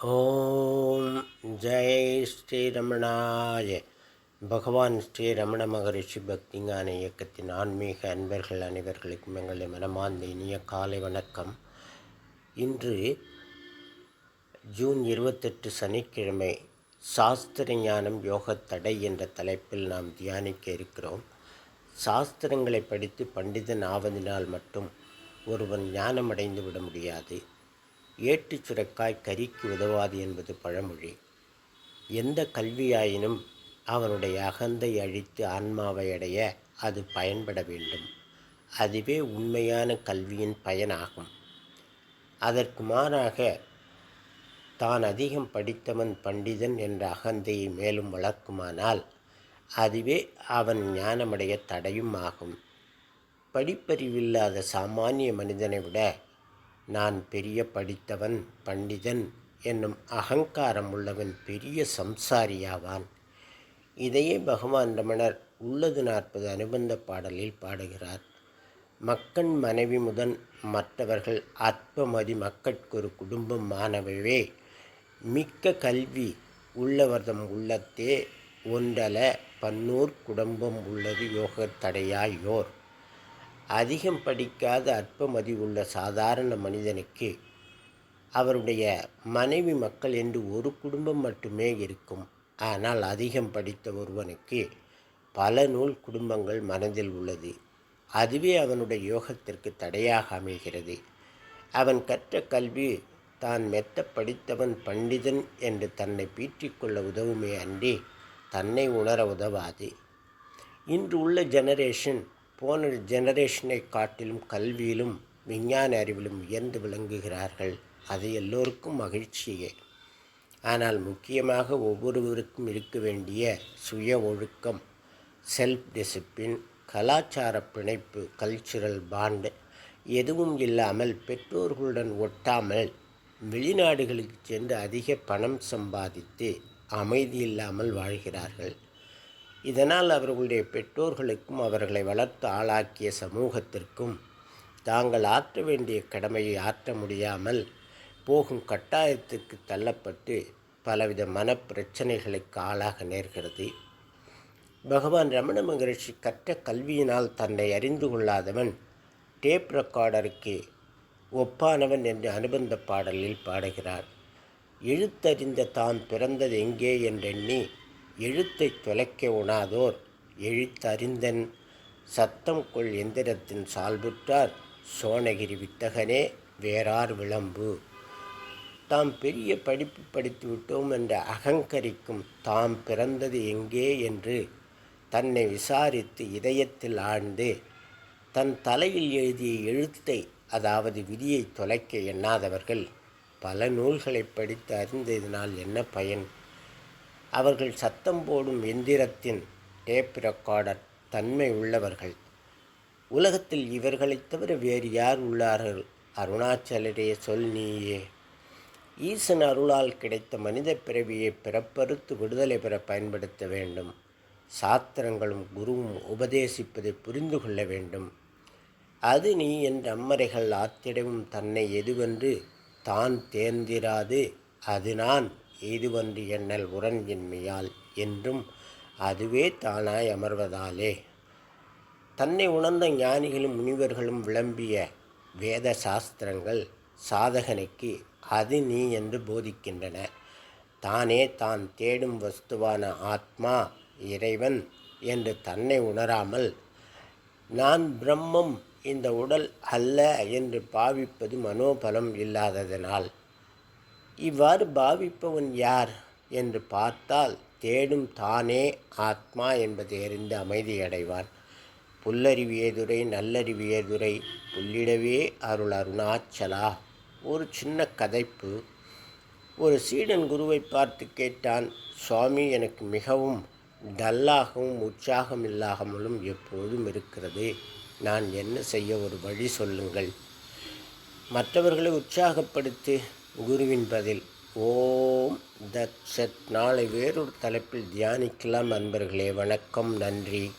ஓம் ஜெய் ஸ்ரீரமணாய பகவான் ஸ்ரீ ரமண மகரிஷி பக்திஞான இயக்கத்தின் ஆன்மீக அன்பர்கள் அனைவர்களுக்கும் எங்களை மனமார்ந்த இனிய காலை வணக்கம். இன்று ஜூன் இருபத்தெட்டு சனிக்கிழமை சாஸ்திர ஞானம் யோகத் தடை என்ற தலைப்பில் நாம் தியானிக்க இருக்கிறோம். சாஸ்திரங்களை படித்து பண்டிதன் ஆவதினால் மட்டும் ஒருவன் ஞானமடைந்து விட முடியாது. ஏட்டு சுரக்காய் கறிக்கு உதவாது என்பது பழமொழி. எந்த கல்வியாயினும் அவனுடைய அகந்தை அழித்து ஆன்மாவை அடைய அது பயன்பட வேண்டும். அதுவே உண்மையான கல்வியின் பயனாகும். அதற்கு மாறாக தான் அதிகம் படித்தவன் பண்டிதன் என்ற அகந்தையை மேலும் வளர்க்குமானால் அதுவே அவன் ஞானமடைய தடையும் ஆகும். படிப்பறிவில்லாத சாமானிய மனிதனை விட நான் பெரிய படித்தவன் பண்டிதன் என்னும் அகங்காரம் உள்ளவன் பெரிய சம்சாரியாவான். இதையே பகவான் ரமணர் உள்ளது நாற்பது அனுபந்த பாடலில் பாடுகிறார். மக்கள் மனைவி முதன் மற்றவர்கள் அற்பமதி மக்கட்கொரு குடும்பம் மாணவவே மிக்க கல்வி உள்ளவர்தம் உள்ளத்தே ஒன்றல பன்னூர் குடும்பம் உள்ளது யோக தடையாயோர் அதிகம் படிக்காத அற்பமதி உள்ள சாதாரண மனிதனுக்கு அவருடைய மனைவி மக்கள் என்று ஒரு குடும்பம் மட்டுமே இருக்கும். ஆனால் அதிகம் படித்த ஒருவனுக்கு பல நூல் குடும்பங்கள் மனதில் உள்ளது. அதுவே அவனுடைய யோகத்திற்கு தடையாக அமைகிறது. அவன் கற்ற கல்வி தான் மெத்த படித்தவன் பண்டிதன் என்று தன்னை பீற்றிக்கொள்ள உதவுமே அன்றி தன்னை உணர உதவாது. இன்று உள்ள ஜெனரேஷன் போன ஜெனரேஷனை காட்டிலும் கல்வியிலும் விஞ்ஞான அறிவிலும் உயர்ந்து விளங்குகிறார்கள். அது எல்லோருக்கும் மகிழ்ச்சியே. ஆனால் முக்கியமாக ஒவ்வொருவருக்கும் இருக்க வேண்டிய சுய ஒழுக்கம் செல்ஃப் டிசிப்ளின் கலாச்சார பிணைப்பு கல்ச்சுரல் பாண்டு எதுவும் இல்லாமல் பெற்றோர்களுடன் ஒட்டாமல் வெளிநாடுகளுக்கு சென்று அதிக பணம் சம்பாதித்து அமைதி இல்லாமல் வாழ்கிறார்கள். இதனால் அவர்களுடைய பெற்றோர்களுக்கும் அவர்களை வளர்த்து ஆளாக்கிய சமூகத்திற்கும் தாங்கள் ஆற்ற வேண்டிய கடமையை ஆற்ற முடியாமல் போகும் கட்டாயத்திற்கு தள்ளப்பட்டு பலவித மனப்பிரச்சனைகளுக்கு ஆளாக நேர்கிறது. பகவான் ரமண மகரிஷி கற்ற கல்வியினால் தன்னை அறிந்து கொள்ளாதவன் டேப் ரெக்கார்டருக்கு ஒப்பானவன் என்று அனுபந்த பாடலில் பாடுகிறார். எழுத்தறிந்த தான் பிறந்தது எங்கே என்றெண்ணி எழுத்தை தொலைக்க உணாதோர் எழுத்தறிந்தன் சத்தம் கொள் எந்திரத்தின் சால்புற்றார் சோனகிரி வித்தகனே வேறார் விளம்பு. தாம் பெரிய படிப்பு படித்து விட்டோம் என்ற அகங்கரிக்கும் தாம் பிறந்தது எங்கே என்று தன்னை விசாரித்து இதயத்தில் ஆழ்ந்து தன் தலையில் எழுதிய எழுத்தை அதாவது விதியை தொலைக்க எண்ணாதவர்கள் பல நூல்களை படித்து அறிந்ததினால் என்ன பயன்? அவர்கள் சத்தம் போடும் எந்திரத்தின் டேப் ரெக்கார்டர் தன்மை உள்ளவர்கள். உலகத்தில் இவர்களைத் தவிர வேறு யார் உள்ளார்கள்? அருணாச்சலரே சொல் நீயே. ஈசன் அருளால் கிடைத்த மனித பிறவியை பிறப்பறுத்து விடுதலை பெற பயன்படுத்த வேண்டும். சாத்திரங்களும் குருவும் உபதேசிப்பதை புரிந்து கொள்ள வேண்டும். அது நீ என்ற அம்மறைகள் ஆத்திடவும் தன்னை எதுவென்று தான் தேர்ந்திராது அது நான் ஏதுவன்று எண்ணல் உரன் என்மையால் என்றும் அதுவே தானாய் அமர்வதாலே. தன்னை உணர்ந்த ஞானிகளும் முனிவர்களும் விளம்பிய வேத சாஸ்திரங்கள் சாதகனுக்கு அது நீ என்று போதிக்கின்றன. தானே தான் தேடும் வஸ்துவான ஆத்மா இறைவன் என்று தன்னை உணராமல் நான் பிரம்மம் இந்த உடல் அல்ல என்று பாவிப்பது மனோபலம் இல்லாததனால் இவ்வாறு பாவிப்பவன் யார் என்று பார்த்தால் தேடும் தானே ஆத்மா என்பதை அறிந்து அமைதியடைவான் புல்லறிவியதுரை நல்லறிவியதுரை புல்லிடவே அருள் அருணாச்சலா. ஒரு சின்ன கதைப்பு. ஒரு சீடன் குருவை பார்த்து கேட்டான் சுவாமி எனக்கு மிகவும் டல்லாகவும் உற்சாகம் இல்லாமலும் எப்போதும் இருக்கிறது. நான் என்ன செய்ய ஒரு வழி சொல்லுங்கள். மற்றவர்களை உற்சாகப்படுத்தி குருவின் பதில் ஓம் தத் சத் நாளை வேறொரு தலைப்பில் தியானிக்கலாம் அன்பர்களே. வணக்கம் நன்றி.